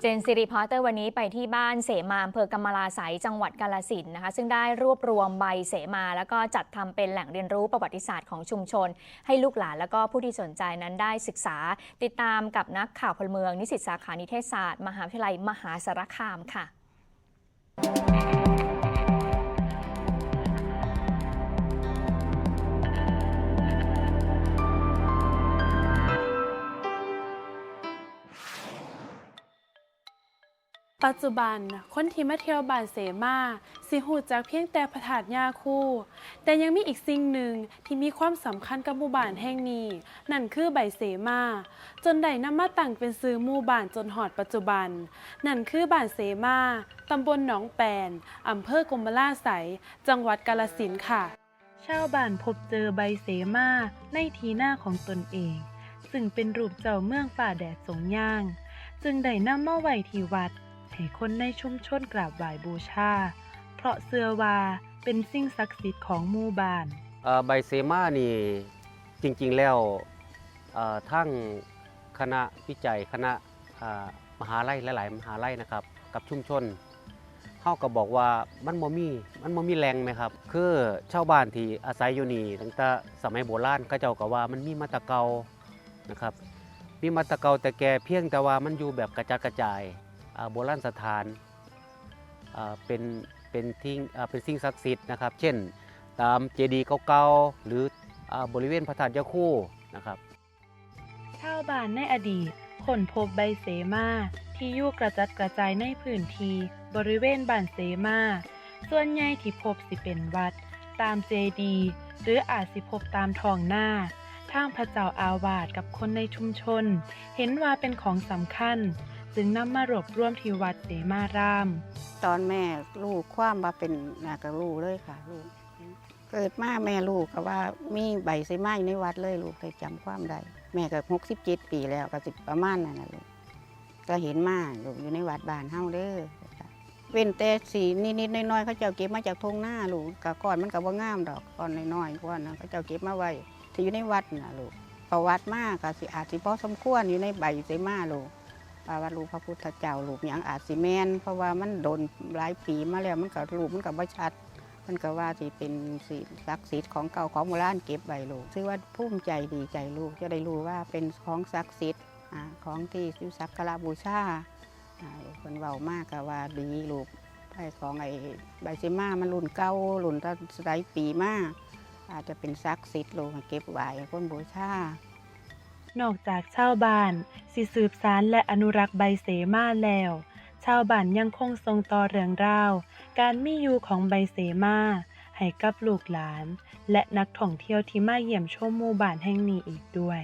เจนซิริพอร์เตอร์วันนี้ไปที่บ้านเสมาอำเภอกำมะลาไสยจังหวัดกาลสินธุ์นะคะ ซึ่งได้รวบรวมใบเสมา แล้วก็จัดทำเป็นแหล่งเรียนรู้ประวัติศาสตร์ของชุมชน ให้ลูกหลานแล้วก็ผู้ที่สนใจนั้นได้ศึกษา ติดตามกับนักข่าวพลเมือง นิสิตสาขานิเทศศาสตร์ มหาวิทยาลัยมหาสารคามค่ะ ปัจจุบันคนที่มาเที่ยวบ้านเสมาสิหูจากเพียงแต่พระธาตุยาคู่ แต่ยังมีอีกสิ่งหนึ่งที่มีความสำคัญกับหมู่บ้านแห่งนี้ นั่นคือใบเสมา จนได้นำมาตั้งเป็นซื้อหมู่บ้านจนหอดปัจจุบัน นั่นคือบ้านเสมาตำบลหนองแปนอำเภอกรมราไสยจังหวัดกาลสินค่ะ ชาวบ้านพบเจอใบเสมาในทีหน้าของตนเอง ซึ่งเป็นรูปเจ้าเมืองฝ่าแดดสงย่าง จึงได้นำมาไว้ที่วัด ให้คนในชุมชนกราบไหว้บูชา เพราะเสือว่าเป็นสิ่งศักดิ์สิทธิ์ของหมู่บ้าน เอ่อใบเซมานี่จริงๆแล้วเอ่อทั้งคณะวิจัยคณะอ่ามหาลัยหลาย ๆ มหาลัยนะครับ กับชุมชนเฮาก็บอกว่ามันบ่มีมันบ่มีแรงไหมครับ คือชาวบ้านที่อาศัยอยู่นี่ตั้งแต่สมัยโบราณเขาเจ้าก็ว่ามันมีมาแตะเกานะครับ มีมาแตะเกาแต่แกเพียงแต่ว่ามันอยู่แบบกระจัดกระจาย โบราณสถานเป็นเป็นทิ้งเป็นสิ่งศักดิ์สิทธิ์นะครับ เช่น ตามเจดีย์เก่าๆหรือบริเวณพระธาตุยาคูนะครับชาวบ้านในอดีตค้นพบใบเสมาที่อยู่กระจัดกระจายในพื้นที่บริเวณบ้านเสมา ส่วนใหญ่ที่พบสิเป็นวัด ตามเจดีย์หรืออาจสิพบตามท้องหน้าทางพระเจ้าอาวาสกับคนในชุมชน เห็นว่าเป็นของสำคัญ จึงนำมารวบรวมที่วัดเสมาราม ตอนแม่ลูกความว่าเป็นนากระลูกเลยค่ะลูกเกิดมาแม่ลูกก็ว่ามีใบไซไม้ในวัดเลยลูกเคยจำความได้แม่ก็หกสิบเจ็ดปีแล้วก็สิบประมาณนั้นนะลูกก็เห็นมาลูกอยู่ในวัดบ้านเฮาเด้อเว้นแต่สีนิดๆน้อยๆเขาเจ้าเก็บมาจากทงหน้าลูกกะก่อนมันก็บ่งามดอกก่อนน้อยๆก่อนนะเขาเจ้าเก็บมาไว้ที่อยู่ในวัดน่ะลูกประวัติมากก็สิอาจสิพอสมควรอยู่ในใบไซมาลูก ว่าว่าลูพระพุทธเจ้าลูกหยังอาจสิแมนเพราะว่ามันโดนหลายปีมาแล้วมันก็ลูกมันก็บ่ชัด มันก็ว่าสิเป็นสิศักดิ์สิทธิ์ของเก่าของโบราณเก็บไว้ลูกซึ่งว่าภูมิใจดีใจลูกจะได้รู้ว่าเป็นของศักดิ์สิทธิ์ของที่อยู่สักการะบูชาคนเว้ามากก็ว่าดีลูกไอ้ของไอ้ใบเซมามันรุ่นเก่ารุ่นตั้งหลายปีมาอาจจะเป็นศักดิ์สิทธิ์ลูกเก็บไว้ให้คนบูชา นอกจากชาวบ้านสิสืบสารและอนุรักษ์ใบเสมาแล้ว ชาวบ้านยังคงทรงต่อเรื่องราว การมีอยู่ของใบเสมาให้กับลูกหลาน และนักท่องเที่ยวที่มาเยี่ยมชมหมู่บ้านแห่งนี้อีกด้วย